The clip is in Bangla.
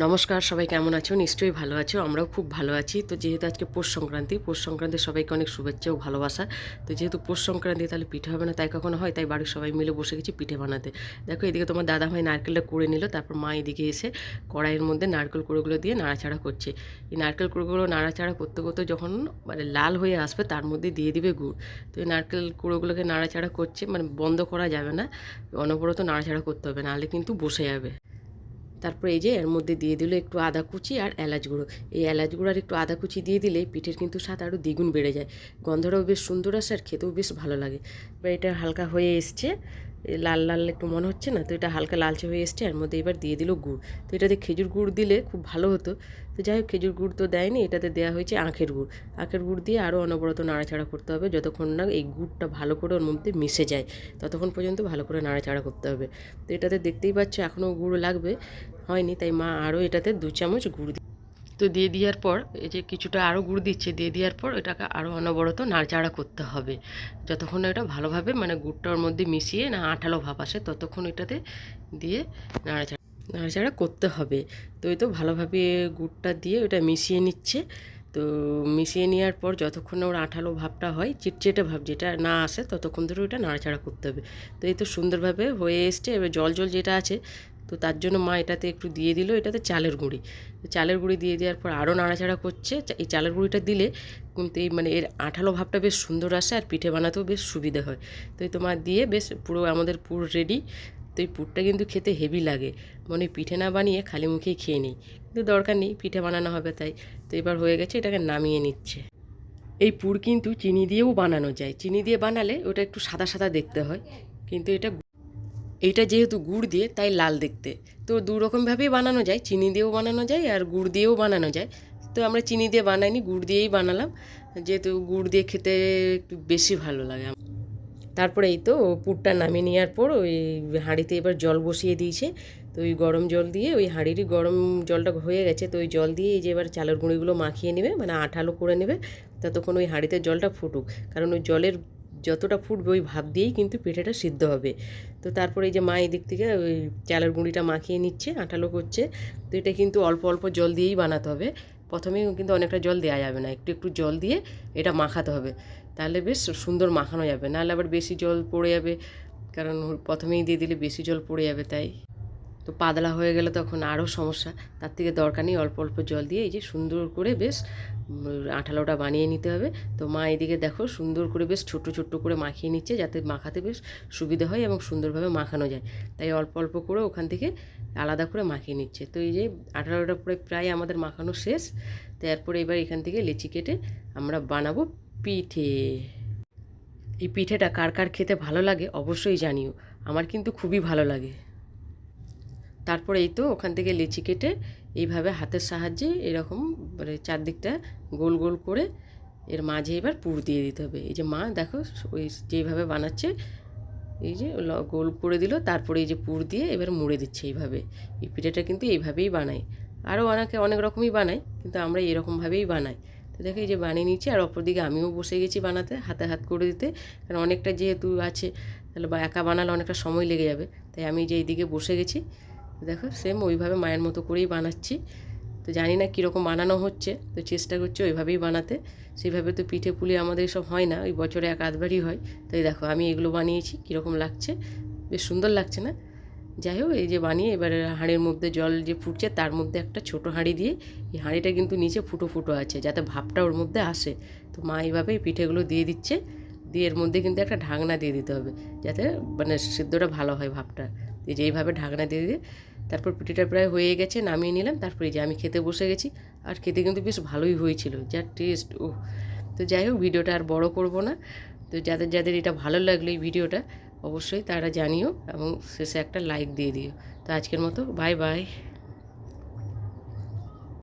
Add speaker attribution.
Speaker 1: নমস্কার, সবাই কেমন আছো? নিশ্চয়ই ভালো আছো, আমরাও খুব ভালো আছি। তো যেহেতু আজকে পৌষ সংক্রান্তি পৌষ সংক্রান্তি সবাইকে অনেক শুভেচ্ছা ও ভালোবাসা। তো যেহেতু পৌষ সংক্রান্তি, তাহলে পিঠে হবে না, তাই কখনো হয়, তাই বাড়ির সবাই মিলে বসে গেছি পিঠে বানাতে। দেখো, এদিকে তোমার দাদা ভাই নারকেলটা করে নিল, তারপর মা এদিকে এসে কড়াইয়ের মধ্যে নারকেল কুড়োগুলো দিয়ে নাড়াচাড়া করছে। এই নারকেল কুড়োগুলো নাড়াচাড়া করতে করতে যখন মানে লাল হয়ে আসবে, তার মধ্যে দিয়ে দিবে গুড়। তো এই নারকেল কুড়োগুলোকে নাড়াচাড়া করছে মানে বন্ধ করা যাবে না, অনবরত নাড়াচাড়া করতে হবে, নাহলে কিন্তু বসে যাবে। তারপরে এই যে এর মধ্যে দিয়ে দিল একটু আদা কুচি আর এলাচ গুঁড়ো। এই এলাচ গুঁড়ো আর একটু আদা কুচি দিয়ে দিলে পিঠের কিন্তু স্বাদ আরও দ্বিগুণ বেড়ে যায়। গন্ধটাও বেশ সুন্দর আসে আর খেতেও বেশ ভালো লাগে। এবার এটা হালকা হয়ে এসছে। লাল লাল একটু মনে হচ্ছে না, তো এটা হালকা লালচে হয়ে এসছে, এর মধ্যে এবার দিয়ে দিল গুড়। তো এটাতে খেজুর গুড় দিলে খুব ভালো হতো। তো যাই হোক, খেজুর গুড় তো দেয়নি, এটাতে দেওয়া হয়েছে আখের গুড়। আখের গুড় দিয়ে আরও অনবরত নাড়াচাড়া করতে হবে, যতক্ষণ না এই গুড়টা ভালো করে ওর মধ্যে মিশে যায়, ততক্ষণ পর্যন্ত ভালো করে নাড়াচাড়া করতে হবে। তো এটাতে দেখতেই পাচ্ছ, এখনও গুড় লাগবে, হয়নি, তাই মা আরও এটাতে দু চামচ গুড় তো দিয়ে দেওয়ার পর, এই যে কিছুটা আরও গুড় দিচ্ছে, দিয়ে দেওয়ার পর এটাকে আরও অনবরত নাড়চাড়া করতে হবে। যতক্ষণ এটা ভালোভাবে মানে গুড়টার মধ্যে মিশিয়ে না আঠালো ভাব আসে, ততক্ষণ এটাতে দিয়ে নাড়াচাড়া নাড়াচাড়া করতে হবে। তো এই তো ভালোভাবে গুড়টা দিয়ে ওটা মিশিয়ে নিচ্ছে। তো মিশিয়ে নেওয়ার পর যতক্ষণ ওর আঠালো ভাবটা হয়, চিটচেটে ভাব যেটা না আসে, ততক্ষণ ধরে ওটা নাড়াচাড়া করতে হবে। তো এই তো সুন্দরভাবে হয়ে এসছে। এবার জল জল যেটা আছে তো তার জন্য মা এটাতে একটু দিয়ে দিল, এটাতে চালের গুঁড়ি। চালের গুঁড়ি দিয়ে দেওয়ার পর আরও নাড়াচাড়া করছে। এই চালের গুঁড়িটা দিলে কিন্তু এই মানে এর আঠালো ভাবটা বেশ সুন্দর আসে আর পিঠে বানাতেও বেশ সুবিধা হয়। তো এই তোমার দিয়ে বেশ পুরো আমাদের পুর রেডি তো এই পুরটা কিন্তু খেতে হেভি লাগে। মানে পিঠে না বানিয়ে খালি মুখেই খেয়ে নিই। কিন্তু দরকার নেই, পিঠে বানানো হবে তাই। তো এবার হয়ে গেছে এটাকে নামিয়ে নিচ্ছে। এই পুর কিন্তু চিনি দিয়েও বানানো যায়। চিনি দিয়ে বানালে ওটা একটু সাদা সাদা দেখতে হয়। কিন্তু এটা এইটা যেহেতু গুড় দিয়ে, তাই লাল দেখতে। তো দু রকমভাবেই বানানো যায়, চিনি দিয়েও বানানো যায় আর গুড় দিয়েও বানানো যায়। তো আমরা চিনি দিয়ে বানাইনি, গুড় দিয়েই বানালাম। যেহেতু গুড় দিয়ে খেতে একটু বেশি ভালো লাগে। তারপরে এই তো পুরটা নামিয়ে নেওয়ার পর ওই হাঁড়িতে এবার জল বসিয়ে দিয়েছে। তো ওই গরম জল দিয়ে, ওই হাঁড়িরই গরম জলটা হয়ে গেছে। তো ওই জল দিয়ে এই যে এবার চালের গুঁড়িগুলো মাখিয়ে নেবে মানে আঠালো করে নেবে। ততক্ষণ ওই হাঁড়িতে জলটা ফুটুক। কারণ ওই জলের যতটা ফুটবে ওই ভাব দিয়েই কিন্তু পিঠেটা সিদ্ধ হবে। তো তারপরে এই যে মা এদিক থেকে ওই চালের গুঁড়িটা মাখিয়ে নিচ্ছে, আঠালো করছে। তো এটা কিন্তু অল্প অল্প জল দিয়েই বানাতে হবে। প্রথমে কিন্তু অনেকটা জল দেওয়া যাবে না, একটু একটু জল দিয়ে এটা মাখাতে হবে। তাহলে বেশ সুন্দর মাখানো যাবে, নাহলে আবার বেশি জল পড়ে যাবে, কারণ প্রথমেই দিয়ে দিলে বেশি জল পড়ে যাবে তাই। তো পাতলা হয়ে গেলে তখন আরও সমস্যা। তার থেকে দরকার নেই অল্প অল্প জল দিয়ে এই যে সুন্দর করে বেশ আঠালোটা বানিয়ে নিতে হবে। তো মা এদিকে দেখো সুন্দর করে বেশ ছোট ছোট্ট করে মাখিয়ে নিচ্ছে যাতে মাখাতে বেশ সুবিধা হয় এবং সুন্দরভাবে মাখানো যায়। তাই অল্প অল্প করে ওখান থেকে আলাদা করে মাখিয়ে নিচ্ছে। তো এই যে আঠালোটা পরে প্রায় আমাদের মাখানো শেষ। তো এরপরে এবার এখান থেকে লেচি কেটে আমরা বানাবো পিঠে। এই পিঠেটা কার কার খেতে ভালো লাগে অবশ্যই জানিও। আমার কিন্তু খুবই ভালো লাগে। তারপরে এই তো ওখান থেকে লেচি কেটে এইভাবে হাতের সাহায্যে এরকম মানে চারদিকটা গোল গোল করে এর মাঝে এবার পুর দিয়ে দিতে হবে। এই যে মা দেখো ওই যেইভাবে বানাচ্ছে, এই যে গোল করে দিল, তারপরে এই যে পুর দিয়ে এবার মুড়ে দিচ্ছে এইভাবে। এই পিঠেটা কিন্তু এইভাবেই বানাই আরও অনেকে অনেক রকমই বানায়, কিন্তু আমরা এরকমভাবেই বানাই। তো দেখো এই যে বানিয়ে নিচ্ছি আর অপরদিকে আমিও বসে গেছি বানাতে, হাতে হাত করে দিতে। কারণ অনেকটা যেহেতু আছে, তাহলে বা একা বানালে অনেকটা সময় লেগে যাবে। তাই আমি যে এইদিকে বসে গেছি দেখো সেম ওইভাবে মায়ের মতো করেই বানাচ্ছি। তো জানি না কীরকম বানানো হচ্ছে, তো চেষ্টা করছি ওইভাবেই বানাতে। সেইভাবে তো পিঠে পুলি আমাদের সব হয় না, ওই বছরে এক আধবারই হয়। তাই দেখো আমি এগুলো বানিয়েছি, কীরকম লাগছে? বেশ সুন্দর লাগছে না? যাই হোক, এই যে বানিয়ে এবারে হাঁড়ির মধ্যে জল যে ফুটছে, তার মধ্যে একটা ছোট হাঁড়ি দিয়ে, এই হাঁড়িটা কিন্তু নিচে ফুটো ফুটো আছে, যাতে ভাবটা ওর মধ্যে আসে। তো মা এইভাবেই পিঠেগুলো দিয়ে দিচ্ছে, দিয়ে এর মধ্যে কিন্তু একটা ঢাকনা দিয়ে দিতে হবে, যাতে মানে সিদ্ধটা ভালো হয় ভাবটা এই যে এইভাবে ঢাকনা দিয়ে দিয়ে তারপর পিঠেটা প্রায় হয়ে গেছে, নামিয়ে নিলাম। তারপরে যে আমি খেতে বসে গেছি। আর খেতে কিন্তু বেশ ভালোই হয়েছিল যার টেস্ট ও তো যাই হোক, ভিডিওটা আর বড় করব না। তো যাদের যাদের এটা ভালো লাগল এই ভিডিওটা, অবশ্যই তারা জানিও এবং শেষে একটা লাইক দিয়ে দিও। তো আজকের মতো বাই বাই